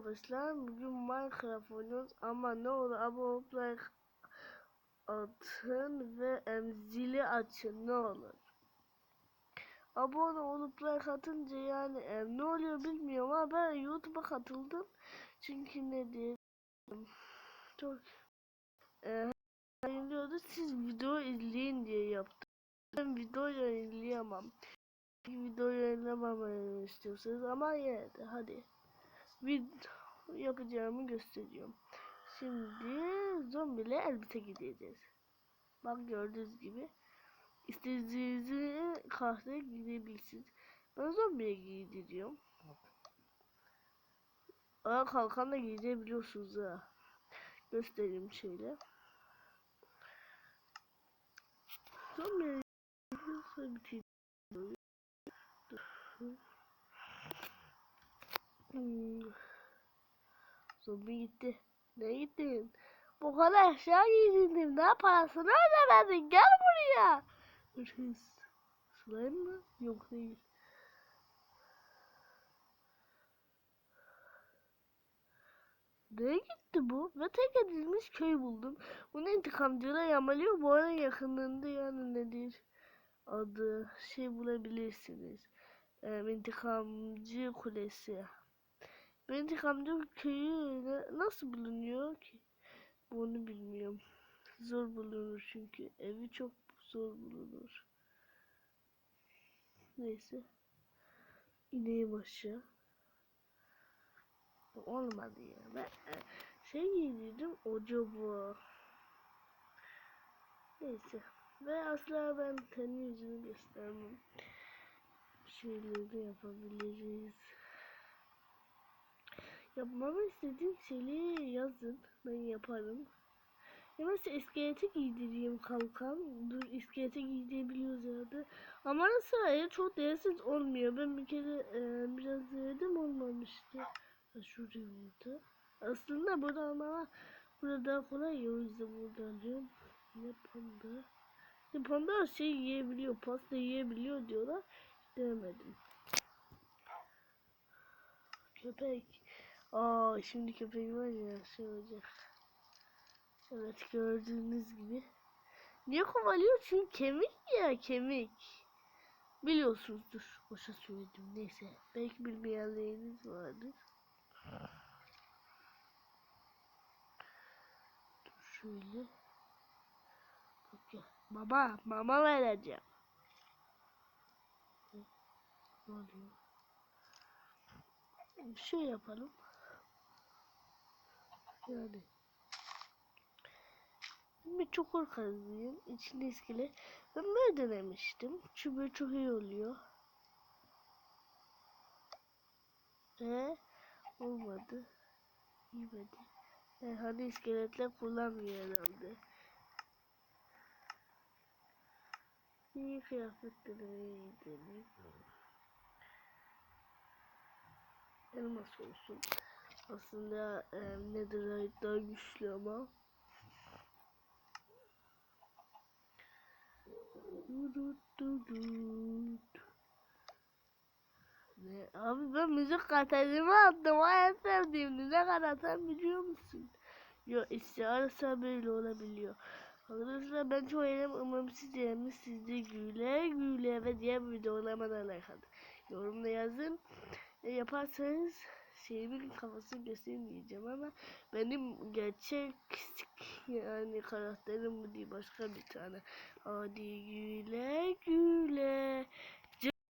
arkadaşlar bugün Minecraft oynuyoruz ama ne olur abone olup atın ve em, zili açın ne olur. Abone olup like atınca yani em, ne oluyor bilmiyorum ama ben YouTube'a katıldım. Çünkü ne diye çok e, siz video izleyin diye yaptım. Ben video yayınlayamam. Video yayınlamamı istiyorsanız ama yine de hadi vid yapacağımı gösteriyorum. Şimdi zombile elbise gideceğiz. Bak gördüğünüz gibi istediğinizi kahve gidebilirsiniz. Ben zombiye giydiriyorum. Aa kalkan da giydirebiliyorsunuz ha. Göstereyim şöyle. Zombiye giydiriyorsa Hmm. Zombi. Ne gittin? Bu kadar eşya giydirdim. Ne parasını ödemedin? Gel buraya. Hırsız. Slime mı? Yok değil. Nereye gitti bu? Ve tek edilmiş köy buldum. Bunu intikamcılar yamalıyor. Bu arada yakınlığında yani nedir? Adı şey bulabilirsiniz. Ee, intikamcı kulesi. Bu intikamcı köyü nasıl bulunuyor ki? Bunu bilmiyorum. Zor bulunur çünkü. Evi çok zor bulunur. Neyse. İneyim aşağı. Olmadı ya. Ben e, şey giydirdim. Oca bu. Neyse. Ve asla ben senin yüzünü göstermem. Şeyleri yapabiliriz. Yapmamı istediğin şeyleri yazın. Ben yaparım. Ya mesela iskelete giydireyim kalkan. Dur iskelete giydirebiliyoruz herhalde. Ama nasıl çok değersiz olmuyor. Ben bir kere e, biraz denedim olmamıştı. Ha, şuraya vurdu. Aslında burada ama burada daha kolay ya o yüzden buradan diyorum. Ne panda? Ne panda şey yiyebiliyor, pasta yiyebiliyor diyorlar. Denemedim. Köpek. Aa şimdi köpek var ya şey olacak. Evet gördüğünüz gibi. Niye kovalıyor? Çünkü kemik ya kemik. Biliyorsunuzdur. Boşa söyledim. Neyse. Belki bilmeyenleriniz vardır. Dur şöyle. Bak ya. Mama. Mama vereceğim. Ne oluyor? Bir şey yapalım. Yani. Bir çukur kazıyım. İçinde iskele. Ben böyle denemiştim. Çünkü çok iyi oluyor. E olmadı. İyimedi. E, hani iskeletler kullanmıyor herhalde. İyi kıyafetleri gidelim. Elmas olsun. Aslında e, Netherite daha güçlü ama. Ne? Abi ben müzik katetimi attım. En sevdiğim kadar sen biliyor musun? Yo işte arası böyle olabiliyor. Arkadaşlar ben çok eğlenim umarım siz de yemiş siz güle güle ve diğer videolarıma da like atın. Yorumda yazın. E, yaparsanız şeyimin kafasını göstereyim diyeceğim ama benim gerçek yani karakterim bu değil başka bir tane. Hadi güle güle.